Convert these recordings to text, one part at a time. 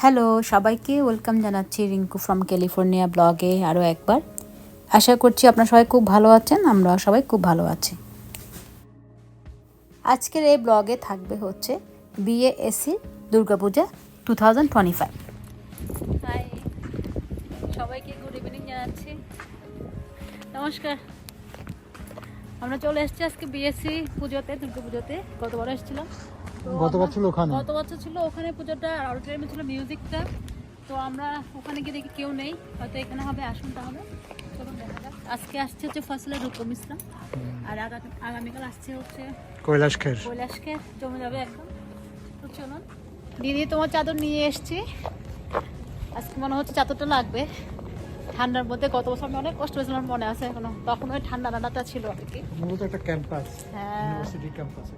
Hello সবাইকে welcome জানাচ্ছি Rinku from California ব্লগে আরও একবার। আশা করছি আপনারা সবাই খুব ভালো আছেন আমরা সবাই খুব ভালো আছি। আজকের এই ব্লগে থাকবে হচ্ছে BA AC Durga Puja two thousand twenty five সবাইকে গুড ইভিনিং জানাচ্ছি। নমস্কার। আমরা চলে এসেছি আজকে বিএসসি পুজোতে দুর্গা পুজোতে। গতবার এসেছিলাম। তো গতবার আমরা- ছিল ওখানে। গত বছর ছিল ওখানে পুজোটা আর অডিটোরিয়ামে ছিল মিউজিকটা তো আমরা ওখানে গিয়ে দেখি কেউ নেই। হয়তো এখানে হবে আসুন তাহলে। চলুন দেখা যাক। আজকে আসছে হচ্ছে ফসলে রূপম ইসলাম। আর আগা- আগামীকাল আসছে হচ্ছে কৈলাস খের। কৈলাসকে জমে যাবে একদম তো চলুন। দিদি তোমার চাদর নিয়ে এসছি। আজকে মনে হচ্ছে চাদরটা লাগবে। ঠান্ডার মধ্যে গত বছর আমি অনেক কষ্ট হয়েছিল আমার মনে আছে এখনও। তখন ওই ঠান্ডা ঠান্ডাটা ছিল আর কি। মূলত একটা ক্যাম্পাস হ্যাঁ। ইউনিভার্সিটি ক্যাম্পাসে।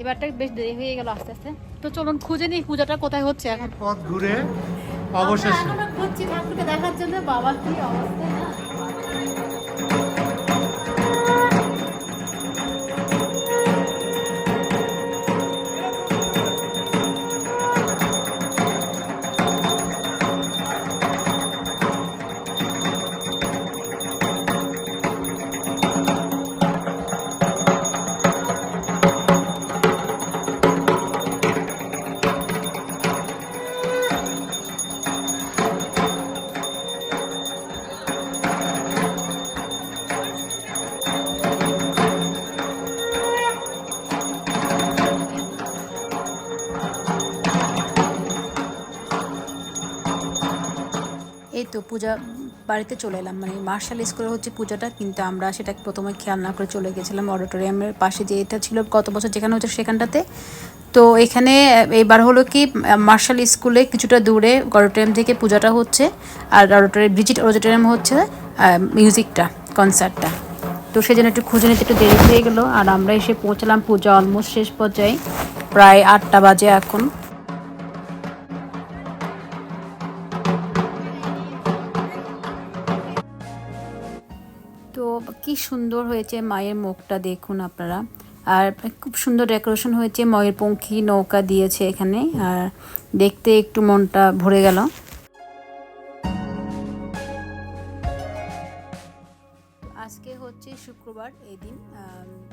এবারটা বেশ দেরি হয়ে গেল আস্তে আস্তে। তো চলুন খুঁজে নিই পূজাটা কোথায় হচ্ছে এখন। পথ ঘুরে অবশেষে। এখনও খুঁজছি ঠাকুরকে দেখার জন্য বাবার কি অবস্থা? পূজা বাড়িতে চলে এলাম। মানে মার্শাল স্কুলে হচ্ছে পূজাটা, কিন্তু আমরা সেটা প্রথমে খেয়াল না করে চলে গেছিলাম অডিটোরিয়ামের পাশে যে এটা ছিল গত বছর যেখানে হচ্ছে সেখানটাতে। তো এখানে এবার হলো কি মার্শাল স্কুলে কিছুটা দূরে অডিটোরিয়াম থেকে পূজাটা হচ্ছে, আর অডিটোরিয়াম ব্রিজিট অডিটোরিয়াম হচ্ছে মিউজিকটা কনসার্টটা তো সেই জন্য একটু খুঁজে নিতে একটু দেরি হয়ে গেলো, আর আমরা এসে পৌঁছলাম পূজা অলমোস্ট শেষ পর্যায়ে, প্রায় আটটা বাজে এখন। কি সুন্দর হয়েছে মায়ের মুখটা দেখুন আপনারা। আর খুব সুন্দর ডেকোরেশন হয়েছে, ময়ের পঙ্খী নৌকা দিয়েছে এখানে, আর দেখতে একটু মনটা ভরে গেল। আজকে হচ্ছে শুক্রবার এই দিন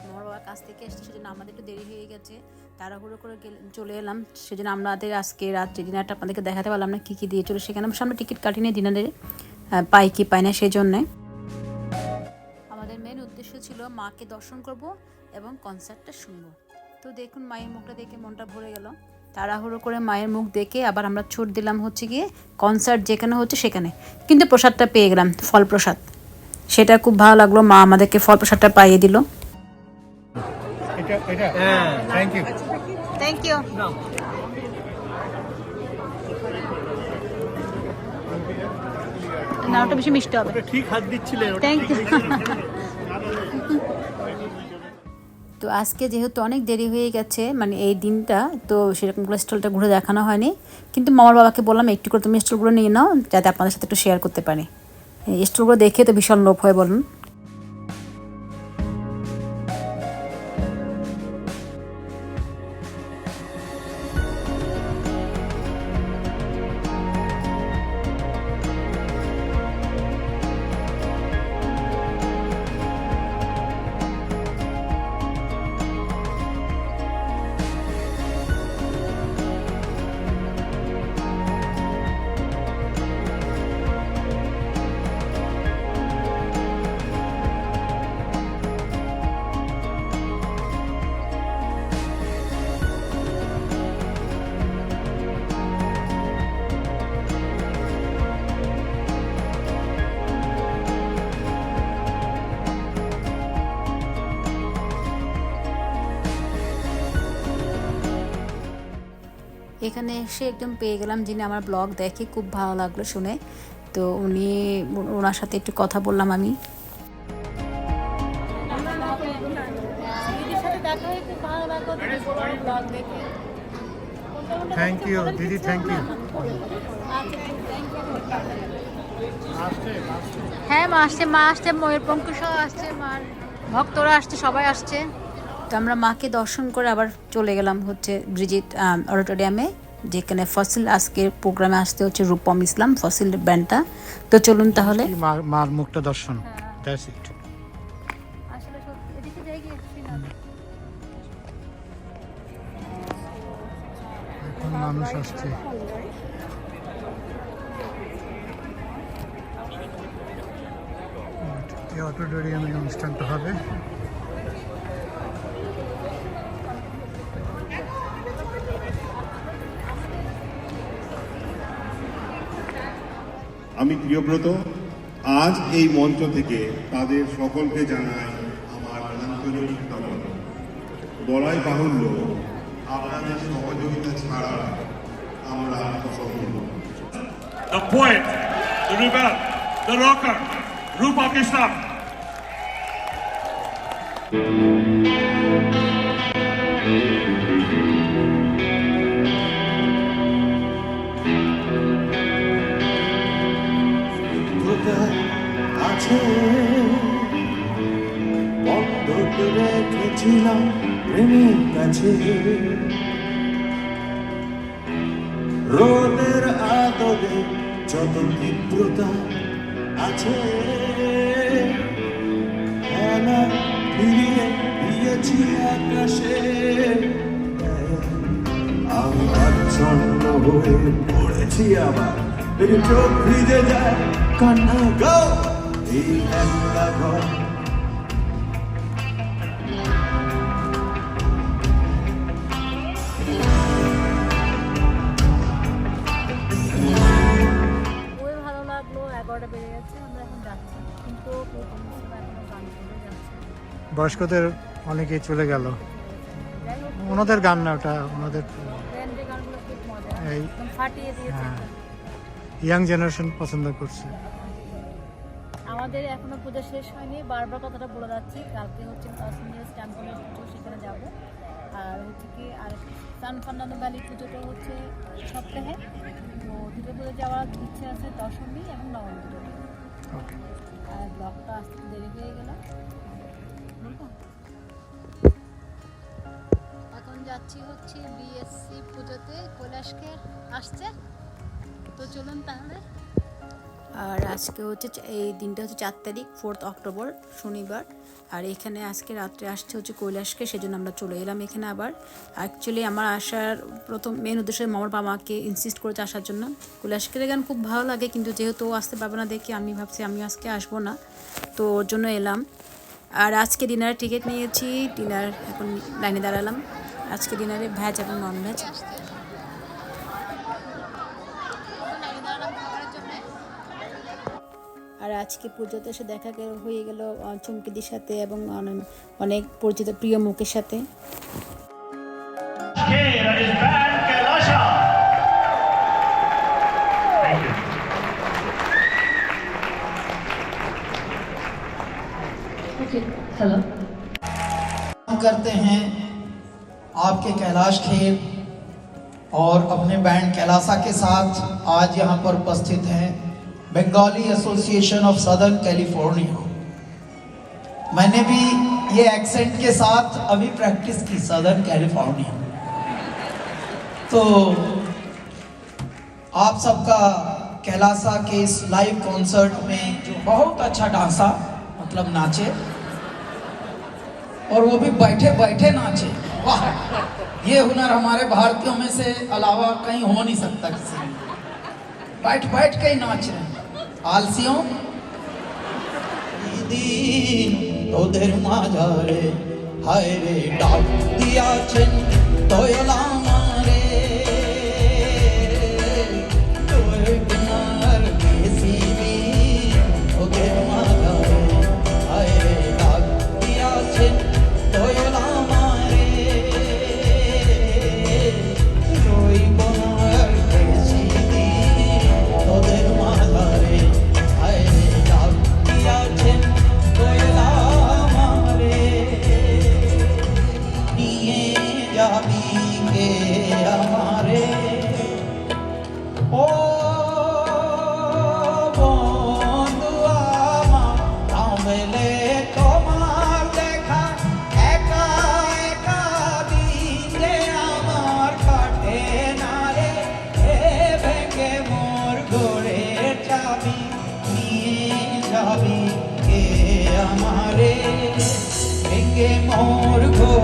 আমার বাবার কাছ থেকে এসেছে সেজন্য আমাদের একটু দেরি হয়ে গেছে, তাড়াহুড়ো করে চলে এলাম, সেজন্য আমাদের আজকে রাত্রে ডিনারটা আপনাদেরকে দেখাতে পারলাম না কী কী দিয়েছিল, সেখানে আমরা সামনে টিকিট কাটিনি ডিনারের পাই কি পাই না সেই জন্যে মাকে দর্শন করব এবং কনসার্টটা শুনব। তো দেখুন মায়ের মুখটা দেখে মনটা ভরে গেল। তাড়াহুড়ো করে মায়ের মুখ দেখে আবার আমরা ছুট দিলাম হচ্ছে গিয়ে কনসার্ট যেখানে হচ্ছে সেখানে। কিন্তু প্রসাদটা পেয়ে গেলাম ফল প্রসাদ। সেটা খুব ভালো লাগল মা আমাদেরকে ফল প্রসাদটা পাইয়ে দিল। এটা এটা? থ্যাংক ইউ থ্যাংক না ওটা বেশি মিষ্টি হবে। ঠিক হাত দিচ্ছিলে থ্যাংক ইউ তো আজকে যেহেতু অনেক দেরি হয়ে গেছে মানে এই দিনটা, তো সেরকম করে স্টলটা ঘুরে দেখানো হয়নি। কিন্তু মামার বাবাকে বললাম, একটু করে তুমি স্টলগুলো নিয়ে নাও, যাতে আপনাদের সাথে একটু শেয়ার করতে পারি। স্টলগুলো দেখে তো ভীষণ লোভ হয় বলুন। এখানে এসে একদম পেয়ে গেলাম যিনি আমার ব্লগ দেখে খুব ভালো লাগল শুনে। তো উনি ওনার সাথে একটু কথা বললাম আমি। হয়ে থ্যাংক ইউ দিদি থ্যাংক ইউ হ্যাঁ মা আসছে মা আসছে ময়ূরপঙ্খ সহ আসছে মার ভক্তরা আসছে সবাই আসছে। তো আমরা মাকে দর্শন করে আবার চলে গেলাম হচ্ছে ব্রিজিট অডিটোরিয়ামে যেখানে ফসিল আজকের প্রোগ্রামে আসতে হচ্ছে রূপম ইসলাম ফসিল ব্যান্ডটা। তো চলুন তাহলে। মার মুখটা দর্শন। দ্যাটস ইট এখন মানুষ আসছে। অনুষ্ঠানটা হবে। আমি প্রিয়ব্রত। আজ এই মঞ্চ থেকে তাদের সকলকে জানাই আমার আন্তরিক বলাই বাহুল্য, আপনাদের সহযোগিতা ছাড়া আমরা সফল Rupa Islam. আদরে যত তীব্রতা আছে। খেলা ফিরিয়ে দিয়েছি আকাশে। আমি পড়েছি আবার। চোখ ভিজে যায়, কান্না গো এই একটা ঘর বয়স্কদের অনেকেই চলে গেল। ওনাদের গান না ওটা ওনাদের এই- হ্যাঁ। ইয়াং জেনারেশন পছন্দ করছে। আমাদের এখনও পূজা শেষ হয়নি বারবার কথাটা বলে যাচ্ছি। কালকে হচ্ছে কাশ্মীরের পুজো সেখানে যাব। আর হচ্ছে কি আর সান ফার্নান্দো ভ্যালি পুজোটা হচ্ছে সপ্তাহে। তো দুটো পুজো যাওয়ার ইচ্ছে আছে দশমী এবং নবমী আর ব্লগটা আসতে দেরি হয়ে গেল? এখন যাচ্ছি হচ্ছে বিএসসি পুজোতে আসছে। তো চলুন তাহলে। আর আজকে হচ্ছে এই দিনটা হচ্ছে চার তারিখ ফোর্থ অক্টোবর শনিবার। আর এখানে আজকে রাত্রে আসছে হচ্ছে কৈলাসকে সেজন্য আমরা চলে এলাম এখানে আবার। অ্যাকচুয়ালি আমার আসার প্রথম মেন উদ্দেশ্য মামার বাবাকে ইনসিস্ট করেছে আসার জন্য। কৈলাসকের গান খুব ভালো লাগে, কিন্তু যেহেতু আসতে পারবে না দেখে, আমি ভাবছি আমি আজকে আসব না। তো ওর জন্য এলাম। আর আজকে ডিনারের টিকিট নিয়েছি। ডিনার এখন লাইনে দাঁড়ালাম। আজকে ডিনারে ভেজ এবং নন ভেজ আর আজকে পুজোতে এসে দেখা হয়ে গেল চুমকিদির সাথে এবং অনেক পরিচিত প্রিয় মুখের সাথে। हम करते हैं आपके कैलाश खेर और अपने बैंड कैलासा के साथ आज यहाँ पर उपस्थित हैं Bengali Association of Southern California मैंने भी ये एक्सेंट के साथ अभी प्रैक्टिस की सदर्न कैलिफ़ोर्निया तो आप सबका कैलासा के इस लाइव कॉन्सर्ट में जो बहुत अच्छा डांसा मतलब नाचे और वो भी बैठे बैठे नाचे वाह ये हुनर हमारे भारतीयों में से अलावा कहीं हो नहीं सकता किसी में बैठ बैठ के ही नाच रहे हैं आलसियों দিন তোদের মাঝারে হায় রে ডাক দিয়াছেন দয়ালামারে all to go.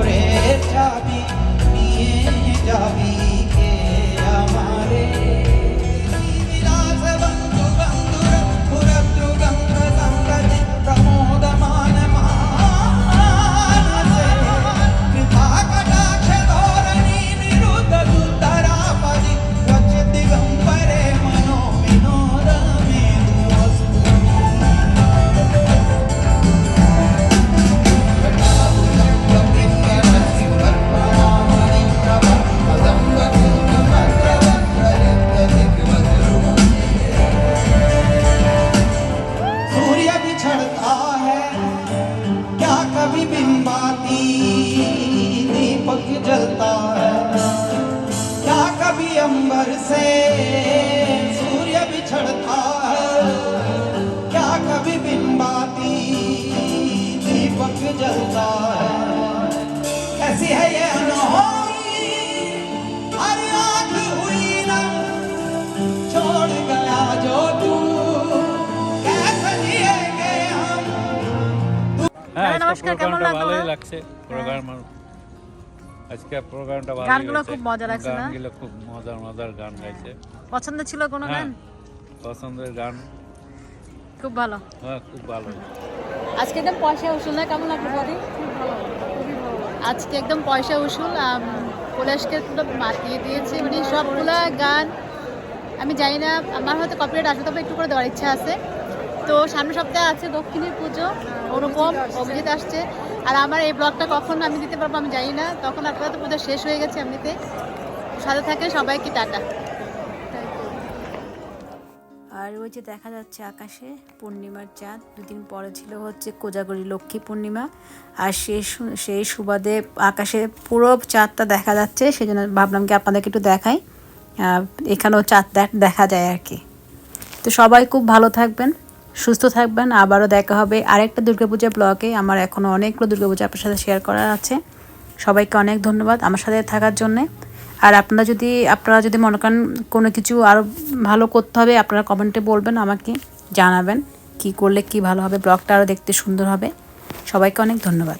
নমস্কার, কেমন লাগল? ভালোই লাগছে প্রোগ্রাম আজকে প্রোগ্রামটা ভালো গানগুলো খুব মজা লাগছে না? গানগুলো খুব মজার মজার গান গাইছে। পছন্দ ছিল কোনো হ্যাঁ গান? পছন্দের গান। খুব ভালো। হ্যাঁ খুব ভালো। আজকে একদম পয়সা উসুল না কেমন লাগল আজকে একদম পয়সা উসুল পলাশকে পুরো মাতিয়ে দিয়েছে মানে সবগুলা গান, আমি জানি না, আমার হয়তো কপিরাইট আসবে তবে একটু করে দেওয়ার ইচ্ছা আছে। তো সামনের সপ্তাহে আছে দক্ষিণের পুজো, অনুপম, অভিজিৎ আসছে। আর আমার এই ব্লগটা কখন আমি দিতে পারব আমি জানি না, তখন আপনারা তো পুজো শেষ হয়ে গেছে এমনিতে সাথে থাকে সবাইকে, টাটা। আর ওই যে দেখা যাচ্ছে আকাশে পূর্ণিমার চাঁদ। দুদিন পরে ছিল হচ্ছে কোজাগরি লক্ষ্মী পূর্ণিমা। আর সেই সেই সুবাদে আকাশে পুরো চাঁদটা দেখা যাচ্ছে সেই জন্য ভাবলাম কি আপনাদেরকে একটু দেখাই। এখানেও চাঁদ দেখ- দেখা যায় আর কি। তো সবাই খুব ভালো থাকবেন, সুস্থ থাকবেন। আবারও দেখা হবে আরেকটা দুর্গাপূজা ব্লগে। আমার এখনও অনেকগুলো দুর্গাপূজা আপনার সাথে শেয়ার করার আছে। সবাইকে অনেক ধন্যবাদ আমার সাথে থাকার জন্যে। আর আপনারা যদি আপনারা যদি মনে করেন কোনো কিছু আরও ভালো করতে হবে, আপনারা কমেন্টে বলবেন, আমাকে জানাবেন কি করলে কি ভালো হবে, ব্লগটা আরও দেখতে সুন্দর হবে। সবাইকে অনেক ধন্যবাদ।